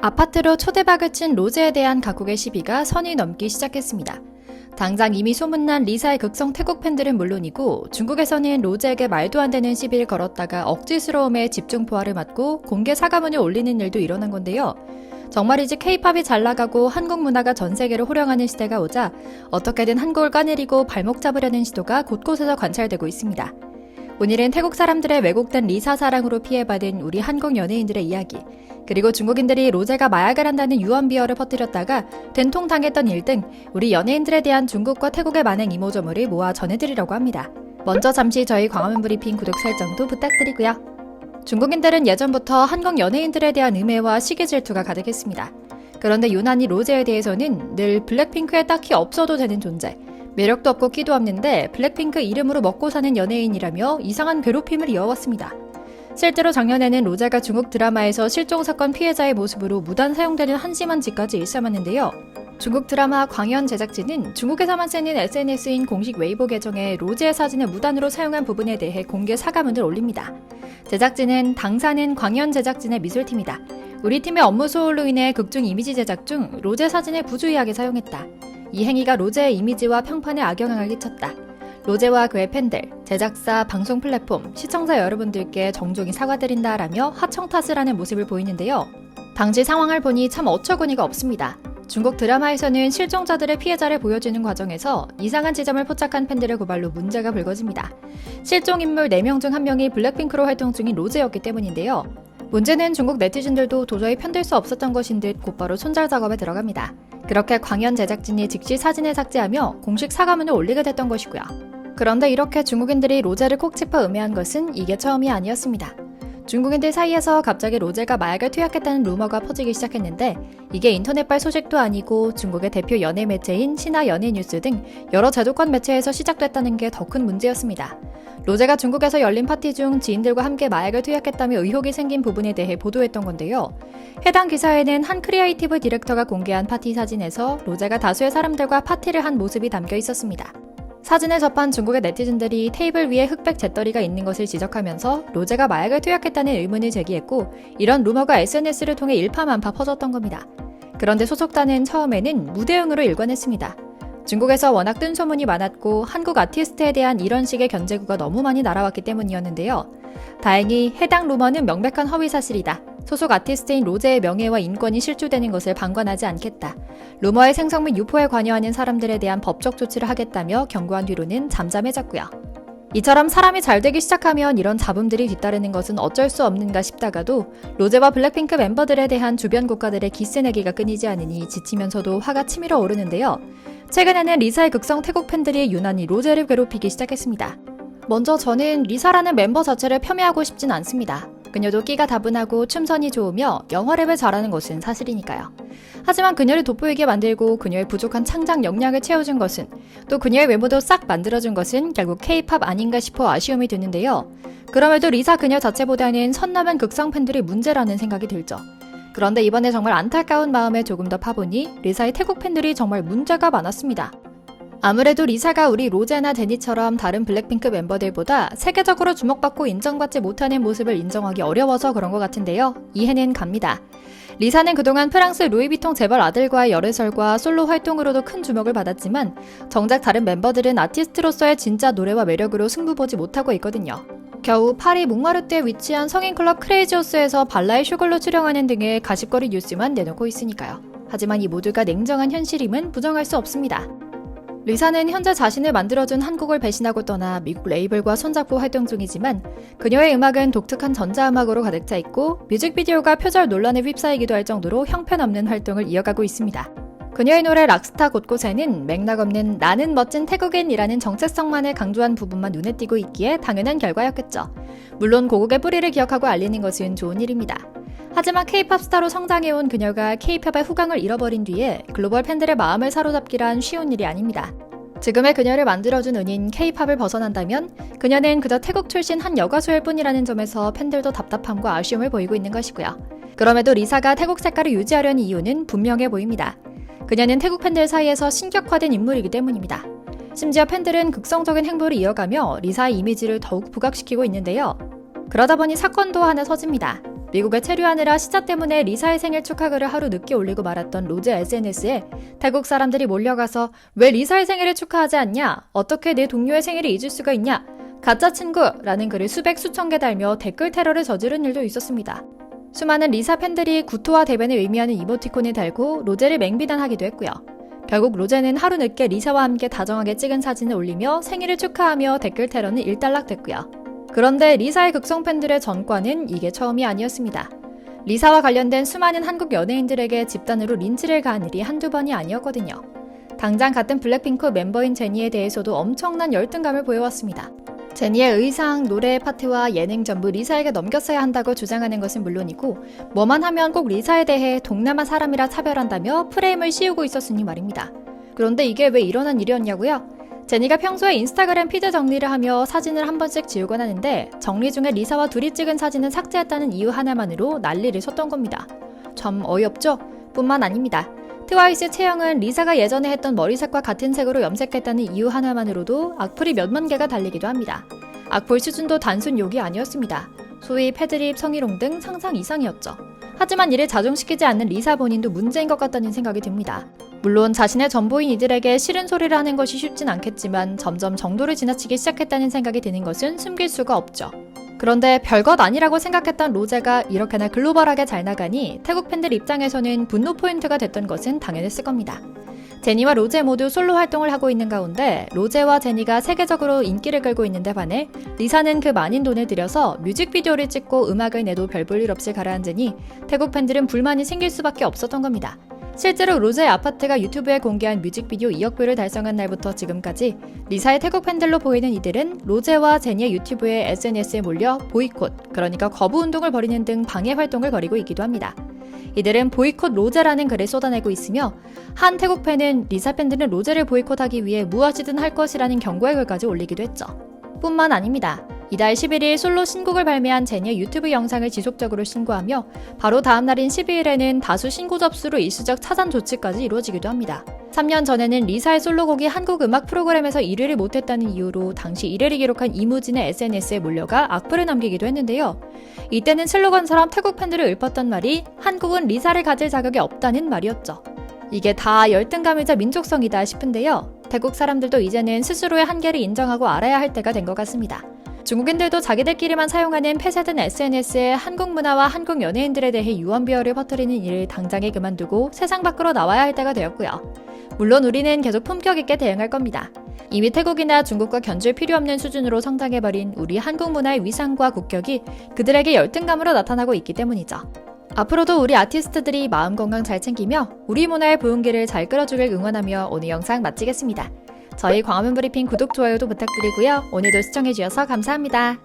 아파트로 초대박을 친 로제에 대한 각국의 시비가 선이 넘기 시작했습니다. 당장 이미 소문난 리사의 극성 태국 팬들은 물론이고 중국에서는 로제에게 말도 안 되는 시비를 걸었다가 억지스러움에 집중 포화를 맞고 공개 사과문을 올리는 일도 일어난 건데요. 정말이지 케이팝이 잘 나가고 한국 문화가 전 세계로 호령하는 시대가 오자 어떻게든 한국을 까내리고 발목 잡으려는 시도가 곳곳에서 관찰되고 있습니다. 오늘은 태국 사람들의 왜곡된 리사 사랑으로 피해받은 우리 한국 연예인들의 이야기, 그리고 중국인들이 로제가 마약을 한다는 유언 비어를 퍼뜨렸다가 된통당했던 일 등 우리 연예인들에 대한 중국과 태국의 만행 이모저모를 모아 전해드리려고 합니다. 먼저 잠시 저희 광화문 브리핑 구독 설정도 부탁드리고요. 중국인들은 예전부터 한국 연예인들에 대한 음해와 시기 질투가 가득했습니다. 그런데 유난히 로제에 대해서는 늘 블랙핑크에 딱히 없어도 되는 존재, 매력도 없고 끼도 없는데 블랙핑크 이름으로 먹고 사는 연예인이라며 이상한 괴롭힘을 이어왔습니다. 실제로 작년에는 로제가 중국 드라마에서 실종 사건 피해자의 모습으로 무단 사용되는 한심한 짓까지 일삼았는데요. 중국 드라마 광연 제작진은 중국에서만 쓰는 SNS인 공식 웨이보 계정에 로제의 사진을 무단으로 사용한 부분에 대해 공개 사과문을 올립니다. 제작진은 당사는 광연 제작진의 미술팀이다. 우리 팀의 업무 소홀로 인해 극중 이미지 제작 중 로제 사진을 부주의하게 사용했다. 이 행위가 로제의 이미지와 평판에 악영향을 끼쳤다. 로제와 그의 팬들, 제작사, 방송 플랫폼, 시청자 여러분들께 정중히 사과드린다라며 하청 탓을 하는 모습을 보이는데요. 당시 상황을 보니 참 어처구니가 없습니다. 중국 드라마에서는 실종자들의 피해자를 보여주는 과정에서 이상한 지점을 포착한 팬들의 고발로 문제가 불거집니다. 실종 인물 4명 중 1명이 블랙핑크로 활동 중인 로제였기 때문인데요. 문제는 중국 네티즌들도 도저히 편들 수 없었던 것인 듯 곧바로 손절 작업에 들어갑니다. 그렇게 광연 제작진이 즉시 사진을 삭제하며 공식 사과문을 올리게 됐던 것이고요. 그런데 이렇게 중국인들이 로제를 콕 짚어 음해한 것은 이게 처음이 아니었습니다. 중국인들 사이에서 갑자기 로제가 마약을 투약했다는 루머가 퍼지기 시작했는데 이게 인터넷발 소식도 아니고 중국의 대표 연예 매체인 신화 연예 뉴스 등 여러 제도권 매체에서 시작됐다는 게 더 큰 문제였습니다. 로제가 중국에서 열린 파티 중 지인들과 함께 마약을 투약했다며 의혹이 생긴 부분에 대해 보도했던 건데요. 해당 기사에는 한 크리에이티브 디렉터가 공개한 파티 사진에서 로제가 다수의 사람들과 파티를 한 모습이 담겨 있었습니다. 사진을 접한 중국의 네티즌들이 테이블 위에 흑백 재떨이가 있는 것을 지적하면서 로제가 마약을 투약했다는 의문을 제기했고 이런 루머가 SNS를 통해 일파만파 퍼졌던 겁니다. 그런데 소속단은 처음에는 무대응으로 일관했습니다. 중국에서 워낙 뜬 소문이 많았고 한국 아티스트에 대한 이런 식의 견제구가 너무 많이 날아왔기 때문이었는데요. 다행히 해당 루머는 명백한 허위 사실이다. 소속 아티스트인 로제의 명예와 인권이 실추되는 것을 방관하지 않겠다. 루머의 생성 및 유포에 관여하는 사람들에 대한 법적 조치를 하겠다며 경고한 뒤로는 잠잠해졌고요. 이처럼 사람이 잘 되기 시작하면 이런 잡음들이 뒤따르는 것은 어쩔 수 없는가 싶다가도 로제와 블랙핑크 멤버들에 대한 주변 국가들의 기스내기가 끊이지 않으니 지치면서도 화가 치밀어 오르는데요. 최근에는 리사의 극성 태국 팬들이 유난히 로제를 괴롭히기 시작했습니다. 먼저 저는 리사라는 멤버 자체를 폄훼하고 싶진 않습니다. 그녀도 끼가 다분하고 춤선이 좋으며 영어 랩을 잘하는 것은 사실이니까요. 하지만 그녀를 돋보이게 만들고 그녀의 부족한 창작 역량을 채워준 것은 또 그녀의 외모도 싹 만들어준 것은 결국 케이팝 아닌가 싶어 아쉬움이 드는데요. 그럼에도 리사 그녀 자체보다는 선 넘은 극성 팬들이 문제라는 생각이 들죠. 그런데 이번에 정말 안타까운 마음에 조금 더 파보니 리사의 태국 팬들이 정말 문제가 많았습니다. 아무래도 리사가 우리 로제나 데니처럼 다른 블랙핑크 멤버들보다 세계적으로 주목받고 인정받지 못하는 모습을 인정하기 어려워서 그런 것 같은데요. 이해는 갑니다. 리사는 그동안 프랑스 루이비통 재벌 아들과의 열애설과 솔로 활동으로도 큰 주목을 받았지만 정작 다른 멤버들은 아티스트로서의 진짜 노래와 매력으로 승부보지 못하고 있거든요. 겨우 파리 몽마르트에 위치한 성인 클럽 크레이지오스에서 발라의 슈글로 출연하는 등의 가십거리 뉴스만 내놓고 있으니까요. 하지만 이 모두가 냉정한 현실임은 부정할 수 없습니다. 리사는 현재 자신을 만들어준 한국을 배신하고 떠나 미국 레이블과 손잡고 활동 중이지만 그녀의 음악은 독특한 전자음악으로 가득 차 있고 뮤직비디오가 표절 논란에 휩싸이기도 할 정도로 형편없는 활동을 이어가고 있습니다. 그녀의 노래 락스타 곳곳에는 맥락 없는 나는 멋진 태국인이라는 정체성만을 강조한 부분만 눈에 띄고 있기에 당연한 결과였겠죠. 물론 고국의 뿌리를 기억하고 알리는 것은 좋은 일입니다. 하지만 케이팝 스타로 성장해온 그녀가 케이팝의 후광을 잃어버린 뒤에 글로벌 팬들의 마음을 사로잡기란 쉬운 일이 아닙니다. 지금의 그녀를 만들어준 은인 케이팝을 벗어난다면 그녀는 그저 태국 출신 한 여가수일 뿐이라는 점에서 팬들도 답답함과 아쉬움을 보이고 있는 것이고요. 그럼에도 리사가 태국 색깔을 유지하려는 이유는 분명해 보입니다. 그녀는 태국 팬들 사이에서 신격화된 인물이기 때문입니다. 심지어 팬들은 극성적인 행보를 이어가며 리사의 이미지를 더욱 부각시키고 있는데요. 그러다 보니 사건도 하나 터집니다. 미국에 체류하느라 시차 때문에 리사의 생일 축하글을 하루 늦게 올리고 말았던 로제 SNS에 태국 사람들이 몰려가서 왜 리사의 생일을 축하하지 않냐? 어떻게 내 동료의 생일을 잊을 수가 있냐? 가짜 친구라는 글을 수백 수천 개 달며 댓글 테러를 저지른 일도 있었습니다. 수많은 리사 팬들이 구토와 대변을 의미하는 이모티콘을 달고 로제를 맹비난하기도 했고요. 결국 로제는 하루 늦게 리사와 함께 다정하게 찍은 사진을 올리며 생일을 축하하며 댓글 테러는 일단락됐고요. 그런데 리사의 극성 팬들의 전과는 이게 처음이 아니었습니다. 리사와 관련된 수많은 한국 연예인들에게 집단으로 린치를 가한 일이 한두 번이 아니었거든요. 당장 같은 블랙핑크 멤버인 제니에 대해서도 엄청난 열등감을 보여왔습니다. 제니의 의상, 노래 파트와 예능 전부 리사에게 넘겼어야 한다고 주장하는 것은 물론이고 뭐만 하면 꼭 리사에 대해 동남아 사람이라 차별한다며 프레임을 씌우고 있었으니 말입니다. 그런데 이게 왜 일어난 일이었냐고요? 제니가 평소에 인스타그램 피드 정리를 하며 사진을 한 번씩 지우곤 하는데 정리 중에 리사와 둘이 찍은 사진은 삭제했다는 이유 하나만으로 난리를 쳤던 겁니다. 참 어이없죠? 뿐만 아닙니다. 트와이스 채영은 리사가 예전에 했던 머리색과 같은 색으로 염색했다는 이유 하나만으로도 악플이 몇만 개가 달리기도 합니다. 악플 수준도 단순 욕이 아니었습니다. 소위 패드립, 성희롱 등 상상 이상이었죠. 하지만 이를 자중시키지 않는 리사 본인도 문제인 것 같다는 생각이 듭니다. 물론 자신의 전보인 이들에게 싫은 소리를 하는 것이 쉽진 않겠지만 점점 정도를 지나치기 시작했다는 생각이 드는 것은 숨길 수가 없죠. 그런데 별것 아니라고 생각했던 로제가 이렇게나 글로벌하게 잘 나가니 태국 팬들 입장에서는 분노 포인트가 됐던 것은 당연했을 겁니다. 제니와 로제 모두 솔로 활동을 하고 있는 가운데 로제와 제니가 세계적으로 인기를 끌고 있는데 반해 리사는 그 많은 돈을 들여서 뮤직비디오를 찍고 음악을 내도 별 볼 일 없이 가라앉으니 태국 팬들은 불만이 생길 수밖에 없었던 겁니다. 실제로 로제의 아파트가 유튜브에 공개한 뮤직비디오 2억 뷰를 달성한 날부터 지금까지 리사의 태국 팬들로 보이는 이들은 로제와 제니의 유튜브에 SNS에 몰려 보이콧, 그러니까 거부 운동을 벌이는 등 방해 활동을 벌이고 있기도 합니다. 이들은 보이콧 로제라는 글을 쏟아내고 있으며 한 태국 팬은 리사 팬들은 로제를 보이콧하기 위해 무엇이든 할 것이라는 경고의 글까지 올리기도 했죠. 뿐만 아닙니다. 이달 11일 솔로 신곡을 발매한 제니의 유튜브 영상을 지속적으로 신고하며 바로 다음 날인 12일에는 다수 신고 접수로 일시적 차단 조치까지 이루어지기도 합니다. 3년 전에는 리사의 솔로곡이 한국 음악 프로그램에서 1위를 못했다는 이유로 당시 1위를 기록한 이무진의 SNS에 몰려가 악플을 남기기도 했는데요. 이때는 슬로건처럼 태국 팬들을 읊었던 말이 한국은 리사를 가질 자격이 없다는 말이었죠. 이게 다 열등감이자 민족성이다 싶은데요. 태국 사람들도 이제는 스스로의 한계를 인정하고 알아야 할 때가 된 것 같습니다. 중국인들도 자기들끼리만 사용하는 폐쇄된 SNS에 한국 문화와 한국 연예인들에 대해 유언비어를 퍼뜨리는 일을 당장에 그만두고 세상 밖으로 나와야 할 때가 되었고요. 물론 우리는 계속 품격 있게 대응할 겁니다. 이미 태국이나 중국과 견줄 필요 없는 수준으로 성장해버린 우리 한국 문화의 위상과 국격이 그들에게 열등감으로 나타나고 있기 때문이죠. 앞으로도 우리 아티스트들이 마음 건강 잘 챙기며 우리 문화의 부흥기를 잘 끌어주길 응원하며 오늘 영상 마치겠습니다. 저희 광화문 브리핑 구독, 좋아요도 부탁드리고요. 오늘도 시청해주셔서 감사합니다.